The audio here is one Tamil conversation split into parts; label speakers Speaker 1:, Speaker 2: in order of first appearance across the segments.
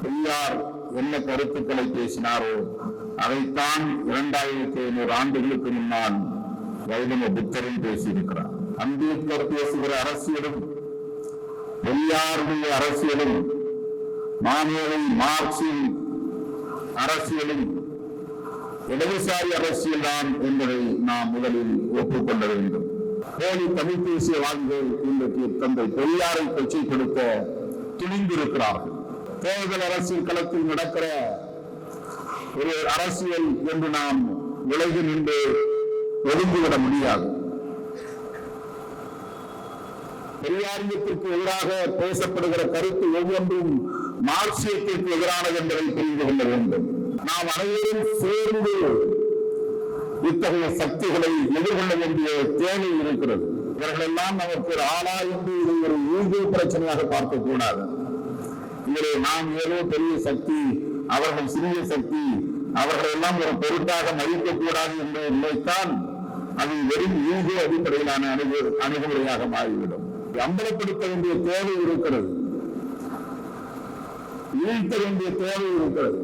Speaker 1: பெரியார் என்ன கருத்துக்களை பேசினாரோ அதைத்தான் இரண்டாயிரத்தி ஐநூறு ஆண்டுகளுக்கு முன்னால் கௌதம புத்தரும் பேசியிருக்கிறார். அம்பேத்கர் பேசுகிற அரசியலும் பெரியாருடைய அரசியலும் மாநிலம் மார்க்சின் அரசியலும் இடதுசாரி அரசியல் தான் என்பதை நாம் முதலில் ஒப்புக்கொள்ள வேண்டும். போலி தமிழ் பேசிய வாழ்கள் இன்றைக்கு தந்தை பெரியாரை கொச்சைப்படுத்த துணிந்திருக்கிறார்கள். தேர்தல் அரசியல் களத்தில் நடக்கிற ஒரு அரசியல் என்று நாம் விலகி நின்று ஒதுங்கிவிட முடியாது. பெரியாரியத்திற்கு எதிராக பேசப்படுகிற கருத்து ஒவ்வொன்றும் மார்க்சியத்திற்கு எதிரானது என்பதை புரிந்து கொள்ள வேண்டும். நாம் அனைவரும் சேர்ந்து இத்தகைய சக்திகளை எதிர்கொள்ள வேண்டிய தேவை இருக்கிறது. இவர்களெல்லாம் நமக்கு ஒரு ஆளா என்று இதை ஒரு ஈகோ பிரச்சனையாக பார்க்க கூடாது இதிலே நாம் ஏதோ பெரிய சக்தி அவர்கள் சிறிய சக்தி அவர்கள் எல்லாம் ஒரு பொருட்டாக மதிக்க கூடாது என்று நினைத்தால் அது வெறும் ஈகோ அடிப்படையிலான அணுகு அணுகுமுறையாக மாறிவிடும். அம்பலப்படுத்த வேண்டிய தேவை இருக்கிறது. வீழ்த்த வேண்டிய தேவை இருக்கிறது.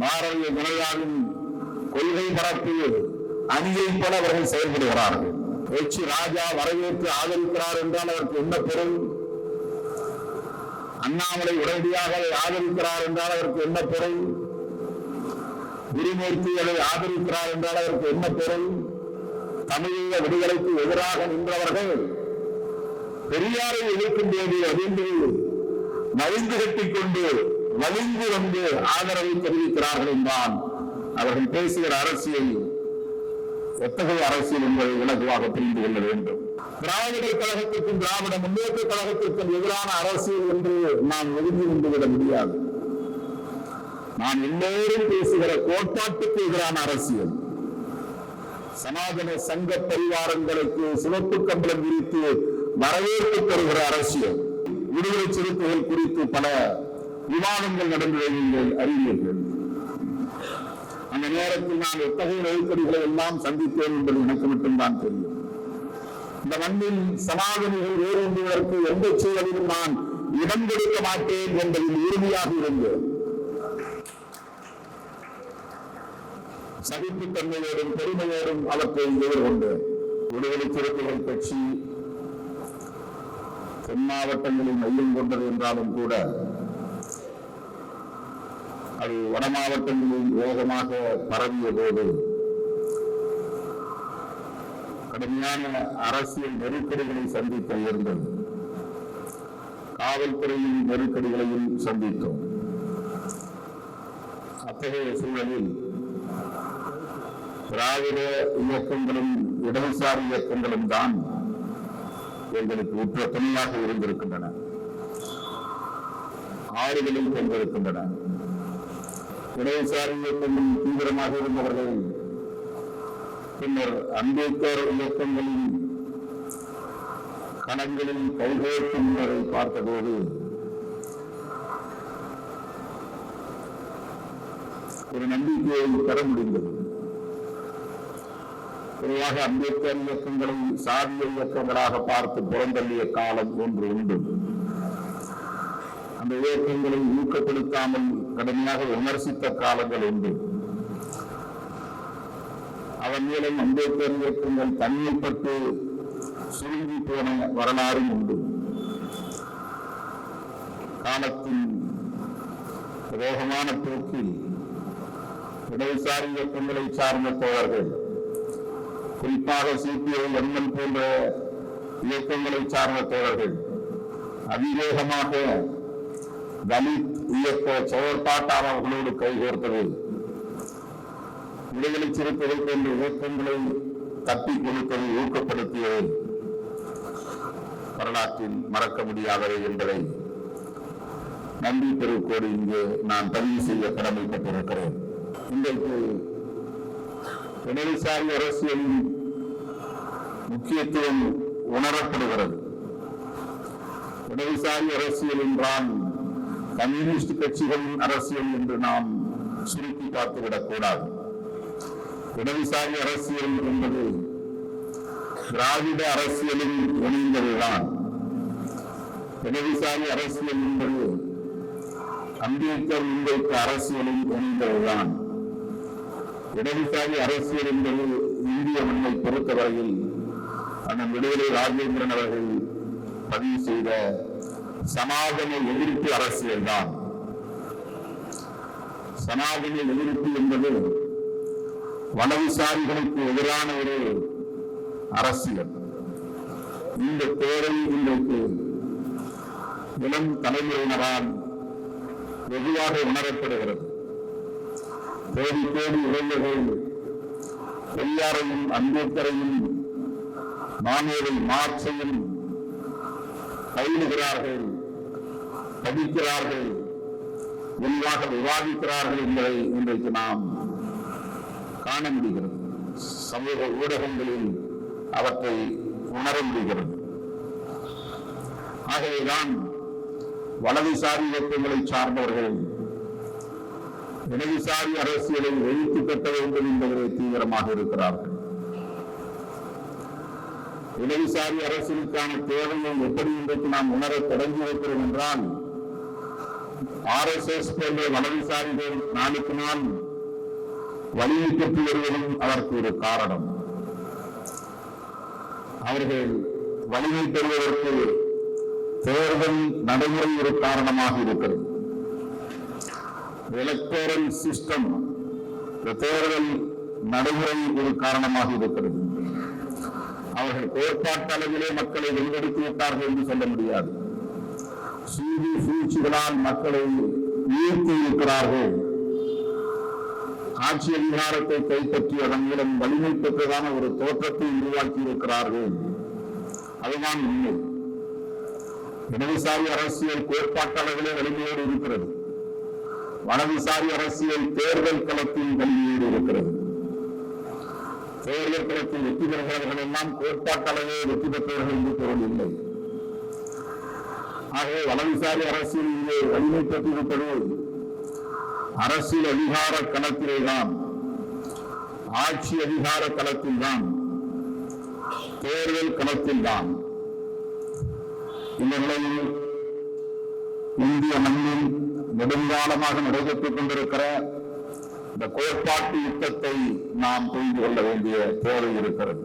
Speaker 1: பாரதிய ஜனதாவின் கொள்கை பரப்பு அணியை போல அவர்கள் செயல்படுகிறார்கள். எச். ராஜா வரவேற்று ஆதரிக்கிறார் என்றால் அவருக்கு என்ன பொருள்? அண்ணாமலை உடனடியாக ஆதரிக்கிறார் என்றால் அவருக்கு என்ன பொருள்? குருமூர்த்தி அதை ஆதரிக்கிறார் என்றால் அவருக்கு என்ன பொருள்? தமிழீழ விடுதலைக்கு எதிராக நின்றவர்கள் பெரியாரை எதிர்க்கும் போது அதிர்ந்து மலிந்து கட்டிக் கொண்டு மலிந்து வந்து ஆதரவை தெரிவிக்கிறார்கள் என்றான் அவர்கள் பேசுகிற அரசியல் எத்தகைய அரசியல் என்பதை இலகுவாக புரிந்து கொள்ள வேண்டும். திராவிடர் கழகத்திற்கும் திராவிட முன்னேற்ற கழகத்திற்கும் எதிரான அரசியல் என்று நாம் ஒதுங்கி கொண்டுவிட முடியாது. நாம் எல்லோரும் பேசுகிற கோட்பாட்டுக்கு எதிரான அரசியல். சனாதன சங்க பரிவாரங்களுக்கு சிவப்பு கம்பளம் விரித்து வரவேற்பு பெறுகிற அரசியல். விடுதலை சிறுத்தைகள் குறித்து பல விவாதங்கள் நடந்ததை நீங்கள் அறிவீர்கள் அந்த நேரத்தில் நான் எத்தகைய நெருக்கடிகளை எல்லாம் சந்தித்தேன் என்பது எனக்கு மட்டும்தான் தெரியும். இந்த மண்ணில் சனாதனிகள் வேறுவதற்கு எந்த சூழலிலும் நான் இடம் கொடுக்க மாட்டேன் என்பதில் உறுதியாக இருந்தேன் சகிப்புத்தன்மையோடும் பெருமையோடும் அவற்றை எதிர்கொண்டு விடுதலை சிறுத்தைகள் கட்சி தென் மாவட்டங்களில் மையம் கொண்டது என்றாலும் கூட அது வட மாவட்டங்களில் வேகமாக பரவிய போது கடுமையான அரசியல் நெருக்கடிகளை சந்திக்க இருந்தது. காவல்துறையின் நெருக்கடிகளையும் சந்தித்தோம். அத்தகைய சூழலில் திராவிட இயக்கங்களும் இடதுசாரி இயக்கங்களும் தான் எங்களுக்கு உற்ற துணையாக இருந்திருக்கின்றன. ஆறுதலில் கொண்டிருக்கின்றன இடதுசாரி இயக்கங்களில் தீவிரமாக இருந்தவர்கள் பின்னர் அம்பேத்கர் இயக்கங்களின் கணங்களில் கைகோர்க்கின்றதை பார்த்தபோது ஒரு நம்பிக்கையை பெற முடிந்தது. பொதுவாக அம்பேத்கர் இயக்கங்களை சாதிய இயக்கங்களாக பார்த்து புறந்தள்ளிய காலம் ஒன்று உண்டு. அந்த இயக்கங்களை ஊக்கப்படுத்தாமல் கடுமையாக விமர்சித்த காலங்கள் உண்டு. அதன் மூலம் அம்பேத்கர் இயக்கங்கள் தனிமைப்பட்டு சுருங்கி போன வரலாறும் உண்டு. காலத்தின் வேகமான போக்கில் இடதுசாரி இயக்கங்களை சார்ந்த தோழர்கள் குறிப்பாக சிபிஐ எம்எல் போன்ற இயக்கங்களை சார்ந்த தோழர்கள் அதிவேகமாக தலித் இயக்க செயற்பாட்டாளர்களோடு கைகோர்த்தது. விடுதலை சிறுத்தைகள் போன்ற இயக்கங்களை தட்டி கொடுத்தது ஊக்கப்படுத்தியது வரலாற்றில் மறக்க முடியாதவை என்பதை நன்றி பெருக்கோடு இங்கு நான் பதிவு செய்ய கடமைப்பட்டிருக்கிறேன். இன்றைக்கு இடதுசாரி அரசியலின் முக்கியத்துவம் உணரப்படுகிறது. இடதுசாரி அரசியல் என்றால் கம்யூனிஸ்ட் கட்சிகளின் அரசியல் என்று நாம் சுருக்கி பார்த்துவிடக் கூடாது. இடதுசாரி அரசியல் என்பது திராவிட அரசியலில் இணைந்ததுதான். இடதுசாரி அரசியல் என்பது அம்பேத்கர் முன்வைத்த அரசியலில் இணைந்ததுதான். இடதுசாரி அரசியல் என்பது இந்திய மண்ணை பொறுத்தவரையில் அண்ணன் விடுதலை ராஜேந்திரன் அவர்கள் பதிவு செய்த சமாதன எதிர்ப்பு அரசியல் தான் சனாதன எதிர்ப்பு என்பது வலதுசாரிகளுக்கு எதிரான ஒரு அரசியல். இந்த தேரை இன்றைக்கு இளம் தலைமுறையினரால் வெகுவாக உணரப்படுகிறது. தேடி தேடி இளைஞர்கள் பெரியாரையும் அம்பேத்கரையும் மாணவரை மார்க்சையும் பயிலுகிறார்கள் படிக்கிறார்கள் விரிவாக விவாதிக்கிறார்கள் என்பதை இன்றைக்கு நாம் காண முடிகிறது. சமூக ஊடகங்களில் அவற்றை உணர முடிகிறது. ஆகவேதான் வலதுசாரி இயக்கங்களை சார்ந்தவர்கள் இடதுசாரி அரசியலை ஒழித்து கட்ட வேண்டும் என்பதிலே தீவிரமாக இருக்கிறார்கள். இடதுசாரி அரசியலுக்கான தேவையை எப்படி இன்றைக்கு நாம் உணர தொடங்கி இருக்கிறோம் என்றால் ஆர் எஸ் எஸ் போன்ற வலதுசாரிகள் நாளுக்கு நாள் வலியை பெற்று வருவதும் அதற்கு ஒரு காரணம். அவர்கள் வலிமை பெறுவதற்கு தேர்தல் நடைமுறை ஒரு காரணமாக இருக்கிறது. எலக்டோரல் சிஸ்டம் தேர்தல் நடைமுறை ஒரு காரணமாக இருக்கிறது. அவர்கள் கோட்பாட்டு அளவிலே மக்களை வெளிப்படுத்தி விட்டார்கள் என்று சொல்ல முடியாது. சூதி சூழ்ச்சிகளால் மக்களை ஈர்த்து இருக்கிறார்கள். ஆட்சி அதிகாரத்தை கைப்பற்றி அதன் மூலம் வலிமை பெற்றதான ஒரு தோற்றத்தை உருவாக்கி இருக்கிறார்கள் அதுதான் உண்மை. இடதுசாரி அரசியல் கோட்பாட்டளவிலே வலிமையோடு இருக்கிறது. வலதுசாரி அரசியல் தேர்தல் களத்தில் வலிமையோடு இருக்கிறது. தேர்தல் களத்தில் வெற்றி பெறுகிறவர்கள் எல்லாம் கோட்பாட்டளவே வெற்றி பெற்றவர்கள் என்று பொருள் இல்லை. ஆகவே வலதுசாரி இங்கே வலிமை பெற்றிருப்பது அரசியல் அதிகார களத்திலேதான் ஆட்சி அதிகார களத்தில் தான் தேர்தல் களத்தில் தான் இந்த நிலையில் இந்திய மண்ணில் நெடுங்காலமாக நடைபெற்றுக் கொண்டிருக்கிற இந்த கோட்பாட்டு யுத்தத்தை நாம் புரிந்து கொள்ள வேண்டிய தேவை இருக்கிறது.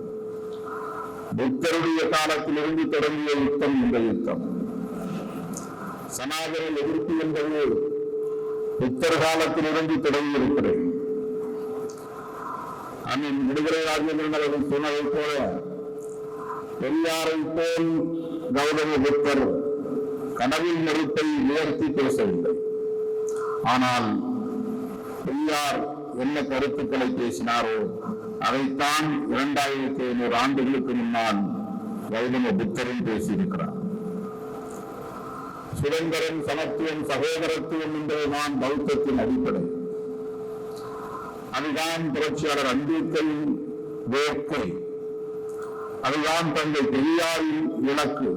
Speaker 1: புத்தருடைய காலத்திலிருந்து தொடங்கிய யுத்தம் இந்த யுத்தம். சனாதன எதிர்ப்பு என்பது புத்தர் காலத்திலிருந்து தொடங்கி இருக்கிறது அண்ணன் விடுதலை ராஜேந்திரன் அவர்கள் சொன்னதைப் போல பெரியாரை போல் கௌதம புத்தர் கனவில் நெருப்பை உயர்த்தி பேசவில்லை. ஆனால் பெரியார் என்ன கருத்துக்களை பேசினாரோ அதைத்தான் இரண்டாயிரத்தி ஐநூறு ஆண்டுகளுக்கு முன்னால் கௌதம புத்தரும் பேசியிருக்கிறார். சுதந்திரம் சமத்துவம் சகோதரத்துவம் என்பதுதான் பௌத்தத்தின் அடிப்படை. அதுதான் புரட்சியாளர் அம்பேத்கரின் வேட்கை. அதுதான் தந்தை பெரியாரின் இலக்கு.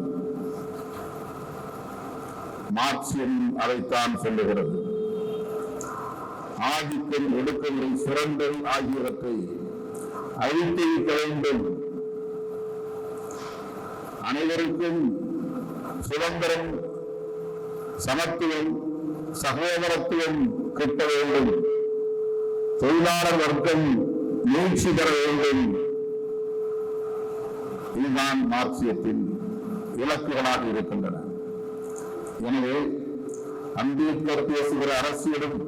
Speaker 1: மார்க்சியம் அதைத்தான் சொல்லுகிறது. ஆதிக்கம் ஒடுக்கமுறை சுரண்டல் ஆகியவற்றை அழித்தொழிக்க வேண்டும் அனைவருக்கும் சுதந்திரம் சமத்துவம் சகோதரத்துவம் கிட்ட வேண்டும். தொழிலாளர் வர்க்கம் மீழ்ச்சி பெற வேண்டும். இதுதான் மார்க்சியத்தின் இலக்குகளாக இருக்கின்றன. எனவே அம்பேத்கர் பேசுகிற அரசியலும்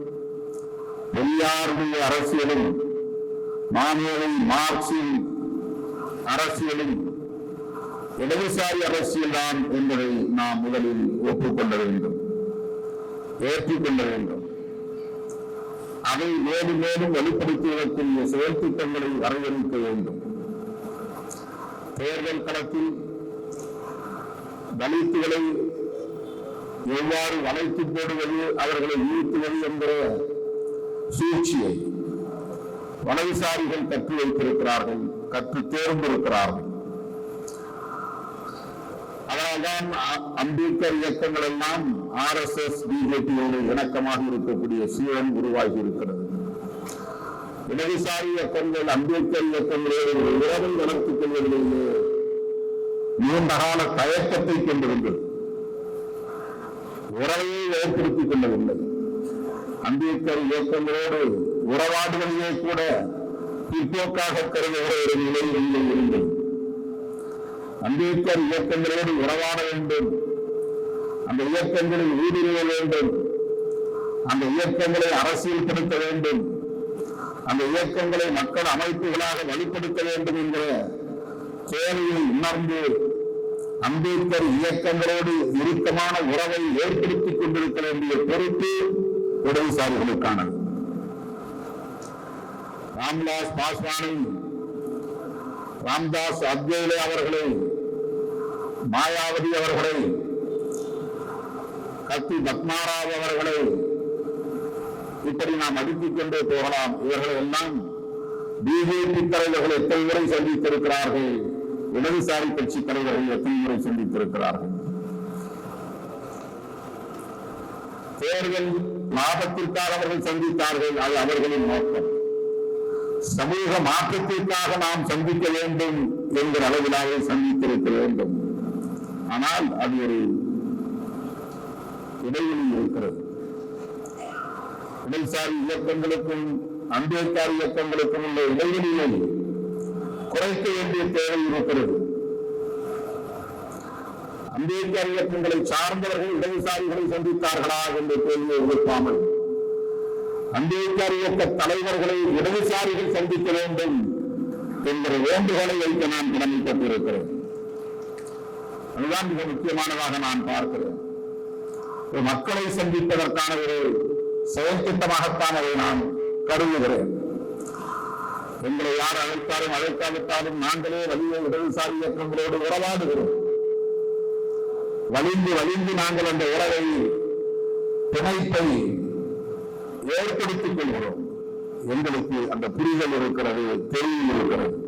Speaker 1: பெரியாருடைய அரசியலும் மாணவர்கள் மார்க்சின் அரசியலும் இடதுசாரி அரசியல் தான் என்பதை நாம் முதலில் ஒப்புக்கொள்ள வேண்டும். ஏற்றுக்கொள்ள வேண்டும். அதை மேலும் மேலும் வெளிப்படுத்துவதற்குரிய செயல் திட்டங்களை வரையறுக்க வேண்டும். தேர்தல் களத்தில் தலித்துகளை எவ்வாறு வளைத்து போடுவது அவர்களை வீழ்த்துவது என்ற சூழ்ச்சியை வலதுசாரிகள் கற்று வைத்திருக்கிறார்கள் கற்று தேர்ந்திருக்கிறார்கள். அதனால்தான் அம்பேத்கர் இயக்கங்கள் எல்லாம் ஆர் எஸ் எஸ் பிஜேபியோடு இணக்கமாக இருக்கக்கூடிய சூழல் உருவாகி இருக்கிறது. இடதுசாரி இயக்கங்கள் அம்பேத்கர் இயக்கங்களோடு ஒரு உறவை வளர்த்துக் கொள்வதிலேயே நீண்ட கால தயக்கத்தை கொண்டிருந்தது. உறவையை ஏற்படுத்திக் கொள்ளவில்லை. அம்பேத்கர் இயக்கங்களோடு உறவாடுவதையே கூட பிற்போக்காக கருதுகிற ஒரு நிலை இல்லை இருந்தது அம்பேத்கர் இயக்கங்களோடு உறவாட வேண்டும். அந்த இயக்கங்களில் ஊடுருவ வேண்டும். அந்த இயக்கங்களை அரசியல்படுத்த வேண்டும். அந்த இயக்கங்களை மக்கள் அமைப்புகளாக வலுப்படுத்த வேண்டும் என்கிற தேவையை உணர்ந்து அம்பேத்கர் இயக்கங்களோடு இறுக்கமான உறவை ஏற்படுத்திக் கொண்டிருக்க வேண்டிய பொறுப்பு இடதுசாரிகளுக்கானது ராம்தாஸ் பாஸ்வானை ராம்தாஸ் அத்வேலே அவர்களை மாயாவதி அவர்களை கத்தி பத்மாராவ் அவர்களை. இப்படி நாம் அடுக்கிக் கொண்டே போகலாம். இவர்கள் எல்லாம் பிஜேபி தலைவர்கள் எத்தனை முறை சந்தித்திருக்கிறார்கள் இடதுசாரி கட்சி தலைவர்கள் எத்தனை முறை சந்தித்திருக்கிறார்கள் தேர்தல் லாபத்திற்காக அவர்கள் சந்தித்தார்கள். அது அவர்களின் நோக்கம். சமூக மாற்றத்திற்காக நாம் சந்திக்க வேண்டும் என்கிற அளவிலாக சந்தித்திருக்க வேண்டும். ஆனால் அது ஒரு இடைவெளி இருக்கிறது. இடதுசாரி இயக்கங்களுக்கும் அம்பேத்கர் இயக்கங்களுக்கும் உள்ள இடைவெளியை குறைக்க வேண்டிய தேவை இருக்கிறது. அம்பேத்கர் இயக்கங்களை சார்ந்தவர்கள் இடதுசாரிகளை சந்தித்தார்களா என்ற கேள்வியை எழுப்பாமல் அம்பேத்கர் இயக்க தலைவர்களை இடதுசாரிகள் சந்திக்க வேண்டும் என்கிற வேண்டுகோளை வைக்க நான் கடமைப்பட்டிருக்கிறேன். அதுதான் மிக முக்கியமானதாக நான் பார்க்கிறேன். மக்களை சந்திப்பதற்கான ஒரு செயல் திட்டமாகத்தான் அதை நான் கருதுகிறேன். எங்களை யார் அழைத்தாலும் அழைக்காவிட்டாலும் நாங்களே வலிய இடதுசாரி இயக்கங்களோடு உறவாடுகிறோம். வலிந்து வலிந்து நாங்கள் அந்த உறவை பிணைப்பை ஏற்படுத்திக் கொள்கிறோம். எங்களுக்கு அந்த புரிதல் இருக்கிறது தெளிவு இருக்கிறது.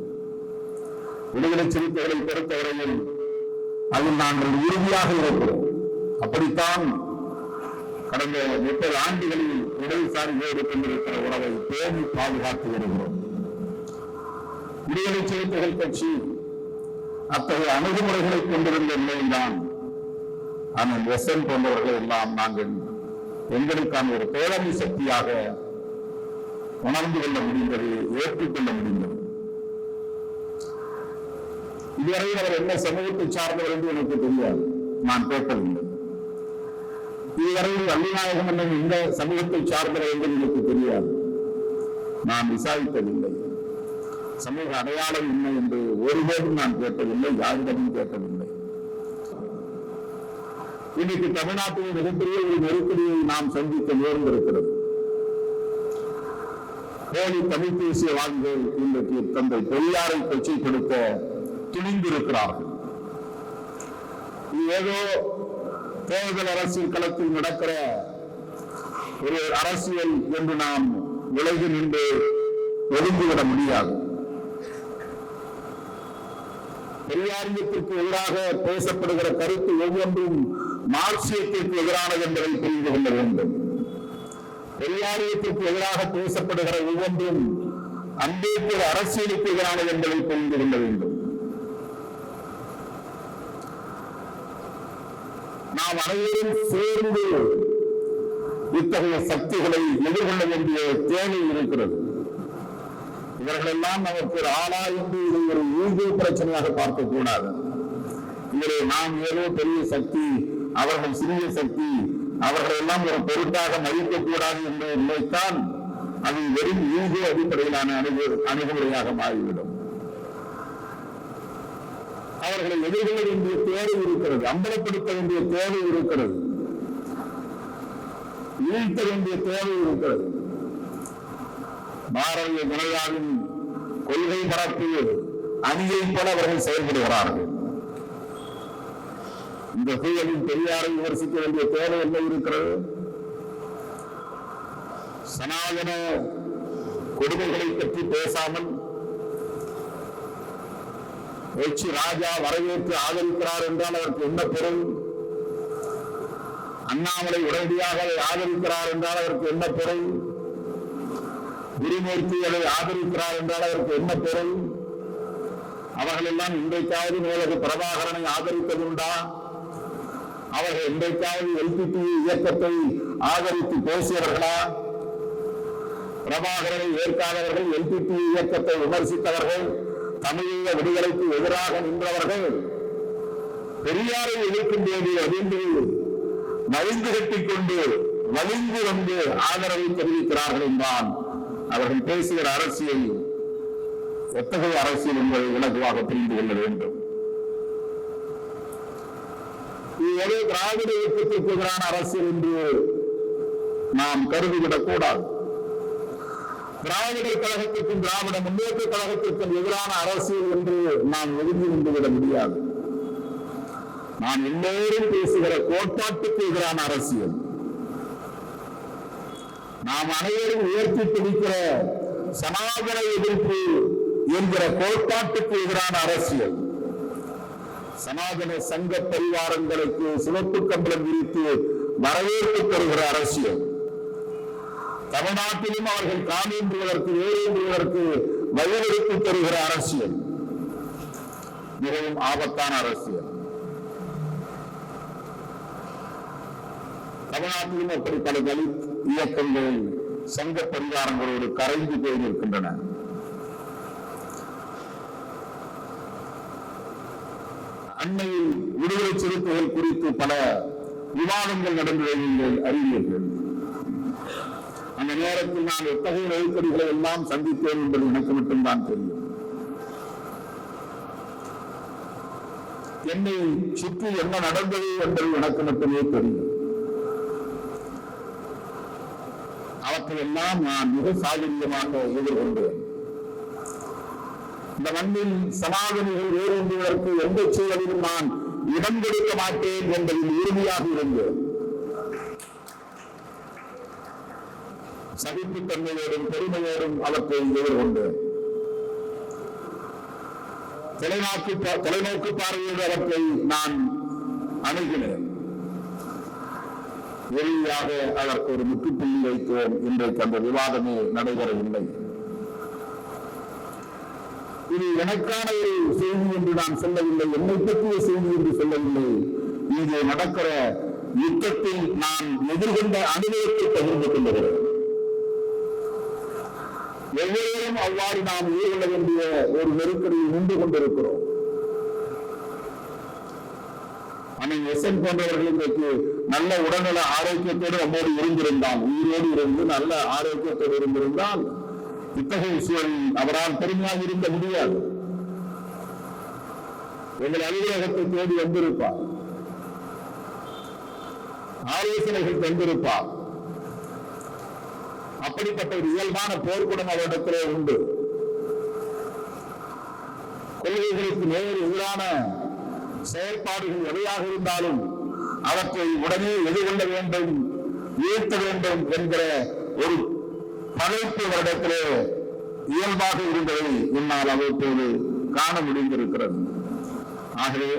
Speaker 1: விடுதலை சிறுத்தைகளை பொறுத்தவரையில் அதில் நாங்கள் உறுதியாக இருக்கிறோம். அப்படித்தான் கடந்த முப்பது ஆண்டுகளில் இடதுசாரிகளோடு கொண்டிருக்கிற உறவை பேணி பாதுகாத்து வருகிறோம். விடுதலை சிறுத்தைகள் கட்சி அத்தகைய அணுகுமுறைகளை கொண்டிருந்த நிலையில்தான் ஆனால் எஸ்என் போன்றவர்கள் எல்லாம் நாங்கள் எங்களுக்கான ஒரு பேரணி சக்தியாக உணர்ந்து கொள்ள முடிந்தது ஏற்றுக்கொள்ள முடிந்தது. இதுவரையில் அவர் என்ன சமூகத்தை சார்ந்தவர் என்று எனக்கு தெரியாது. நான் கேட்கவில்லை. இதுவரையில் வள்ளிநாயகம் என்னும் இந்த சமூகத்தை சார்ந்தவர் என்று எனக்கு தெரியாது. நான் விசாரித்ததில்லை. சமூக அடையாளம் என்ன என்று ஒருபோதும் நான் கேட்டதில்லை யாரிடமும் கேட்டதில்லை. இன்னைக்கு தமிழ்நாட்டின் மிகப்பெரிய ஒரு நெருக்கடியை நாம் சந்திக்க நேர்ந்திருக்கிறது. போலி தமிழ் தேசியவாதிகள் இன்றைக்கு தந்தை பெரியாரை கொச்சைப்படுத்த துணிந்திருக்கிறார்கள். ஏதோ தேர்தல் அரசியல் களத்தில் நடக்கிற ஒரு அரசியல் என்று நாம் விலகி நின்று ஒதுங்கிவிட முடியாது. பெரியாரியத்திற்கு எதிராக பேசப்படுகிற கருத்து ஒவ்வொன்றும் மார்க்சியத்திற்கு எதிரானது என்பதை புரிந்து கொள்ள வேண்டும். பெரியாரியத்திற்கு எதிராக பேசப்படுகிற ஒவ்வொன்றும் அம்பேத்கர் அரசியலுக்கு எதிரானது என்பதை புரிந்து கொள்ள வேண்டும். நாம் அனைவரும் சேர்ந்து இத்தகைய சக்திகளை எதிர்கொள்ள வேண்டிய தேவை இருக்கிறது. இவர்களெல்லாம் நமக்கு ஒரு ஆளா என்று இதை ஒரு ஈகோ பிரச்சனையாக பார்க்க கூடாது இவரை நாம் ஏதோ பெரிய சக்தி அவர்கள் சிறிய சக்தி அவர்கள் எல்லாம் ஒரு பொருட்டாக மதிக்கக்கூடாது என்ற என்று நினைத்தான் அது வெறும் ஈகோ அடிப்படையிலான அணுகு அணுகுமுறையாக மாறிவிடும். அவர்களை எதிர்கொள்ள வேண்டிய தேவை இருக்கிறது. அம்பலப்படுத்த வேண்டிய தேவை இருக்கிறது. வீழ்த்த வேண்டிய தேவை இருக்கிறது. பாரதிய ஜனதாவின் கொள்கை பரப்பு அணியை போல அவர்கள் செயல்படுகிறார்கள். இந்த சூழலில் பெரியாரை விமர்சிக்க வேண்டிய தேவை என்ன இருக்கிறது? சனாதன கொடுமைகளை பற்றி பேசாமல் வச்சு ராஜா வரவேற்று ஆதரிக்கிறார் என்றால் அதற்கு என்ன பொருள்? அண்ணாமலை உடனடியாக அதை ஆதரிக்கிறார் என்றால் அதற்கு என்ன பொருள்? குருமூர்த்தி அதை ஆதரிக்கிறார் என்றால் அதற்கு என்ன பொருள்? அவர்கள் எல்லாம் இன்றைக்காவது மேலது பிரபாகரனை ஆதரித்ததுண்டா அவர்கள் இன்றைக்காவது எல்பிடி இயக்கத்தை ஆதரித்து பேசியவர்களா? பிரபாகரனை ஏற்காதவர்கள் எல்பிபி இயக்கத்தை விமர்சித்தவர்கள்? தமிழீழ விடுதலைக்கு எதிராக நின்றவர்கள் பெரியாரை எதிர்க்கும் போது அதிர்ந்து மலிந்து கட்டிக்கொண்டு வலிந்து வந்து ஆதரவை தெரிவிக்கிறார்கள் என்றால் அவர்கள் பேசுகிற அரசியல் எத்தகைய அரசியல் என்பதை இலகுவாக புரிந்து கொள்ள வேண்டும். இது ஒரே திராவிட இயக்கத்திற்கு எதிரான அரசியல் என்று நாம் கருதிவிடக் கூடாது திராவிடர் கழகத்திற்கும் திராவிட முன்னேற்ற கழகத்திற்கும் எதிரான அரசியல் என்று நாம் ஒதுங்கி நின்றுவிட முடியாது. நாம் எல்லோரும் பேசுகிற கோட்பாட்டுக்கு எதிரான அரசியல். நாம் அனைவரும் உயர்த்தி பிடிக்கிற சனாதன எதிர்ப்பு என்கிற கோட்பாட்டுக்கு எதிரான அரசியல். சனாதன சங்க பரிவாரங்களுக்கு சிவப்பு கம்பளம் விரித்து வரவேற்பு தருகிற அரசியல். தமிழ்நாட்டிலும் அவர்கள் காணேந்துவதற்கு வேறேந்துவதற்கு வழிவகுத்து தருகிற அரசியல். மிகவும் ஆபத்தான அரசியல். தமிழ்நாட்டிலும் அப்படி பல தலித் இயக்கங்கள் சங்க பரிவாரங்களோடு கரைந்து போய் நிற்கின்றன. அண்மையில் விடுதலை சிறுத்தைகள் குறித்து பல விவாதங்கள் நடந்ததை நீங்கள் அறிவீர்கள். அந்த நேரத்தில் நான் எத்தகைய நெருக்கடிகளை எல்லாம் சந்தித்தேன் என்பது எனக்கு மட்டும்தான் தெரியும். என்னை சுற்றி என்ன நடந்தது என்பது எனக்கு மட்டுமே தெரியும். அவற்றையெல்லாம் நான் மிக சாதுரியமாக எதிர்கொண்டேன். இந்த மண்ணில் சனாதனிகள் வேறொன்றுவதற்கு எந்த சூழலிலும் நான் இடம் கொடுக்க மாட்டேன் என்பதில் உறுதியாக இருந்தேன். சகிப்புத்தன்மையோடும் பெருமையோடும் அவற்றை எதிர்கொண்டு. தொலைநோக்கு பா- தொலைநோக்கு பார்வையோடு அவற்றை நான் அணுகினேன். இறுதியாக அதற்கு ஒரு முற்றுப்புள்ளி வைத்தோம் இன்றைக்கு அந்த விவாதமே நடைபெறவில்லை. இது எனக்கான ஒரு செய்தி என்று நான் சொல்லவில்லை என்னை பற்றிய செய்தி என்று சொல்லவில்லை. இங்கே நடக்கிற யுத்தத்தில் நான் எதிர்கொண்ட அனுபவத்தை பகிர்ந்து கொள்ளுகிறேன். எவ்வளவும் அவ்வாறு நாம் உயிரிழ வேண்டிய ஒரு நெருக்கடியில் நின்று கொண்டிருக்கிறோம். அண்ணன் எஸ்என் போன்றவர்கள் இன்றைக்கு நல்ல உடல்நல ஆரோக்கியத்தோடு நம்மோடு இருந்திருந்தால் உயிரோடு இருந்து நல்ல ஆரோக்கியத்தோடு இருந்திருந்தால் இத்தகைய சூழலில் அவரால் பெருமையாக இருக்க முடியாது. எங்கள் அலுவலகத்தை தேடி வந்திருப்பார். ஆலோசனைகள் தந்திருப்பார். அப்படிப்பட்ட ஒரு இயல்பான போர்க்குணம் அவரிடத்திலே உண்டு. கொள்கைகளுக்கு நேர் எதிரான செயற்பாடுகள் எவையாக இருந்தாலும் அவற்றை உடனே எதிர்கொள்ள வேண்டும் ஈர்த்த வேண்டும் என்கிற ஒரு படைப்பு வருடத்திலே இயல்பாக இருந்ததை என்னால் அவ்வப்போது காண முடிந்திருக்கிறது. ஆகவே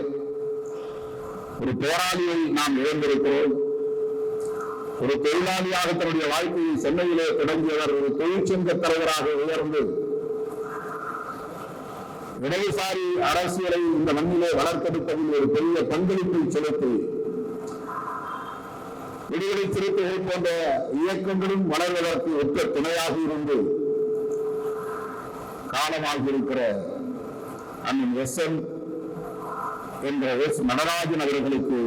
Speaker 1: ஒரு போராளியை நாம் இழந்திருக்கிறோம். ஒரு தொழிலாளியாக தன்னுடைய வாழ்க்கையை சென்னையிலே தொடங்கியவர் ஒரு தொழிற்சங்க தலைவராக உயர்ந்து இடதுசாரி அரசியலை இந்த மண்ணிலே வளர்த்தெடுப்பதில் ஒரு பெரிய பங்களிப்பை செலுத்தி விடுதலை சிறுத்தைகள் போன்ற இயக்கங்களும் வளர்வதற்கு ஒற்ற துணையாக இருந்து காலமாகியிருக்கிற அண்ணன் எஸ் என் என்ற எஸ் நடராஜன் அவர்களுக்கு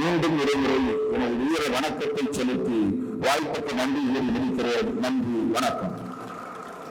Speaker 1: மீண்டும் இடைமுறை எனது வீர வணக்கத்தை செலுத்தி வாய்ப்புக்கு நன்றி கூறி முடிக்கிறேன். நன்றி வணக்கம்.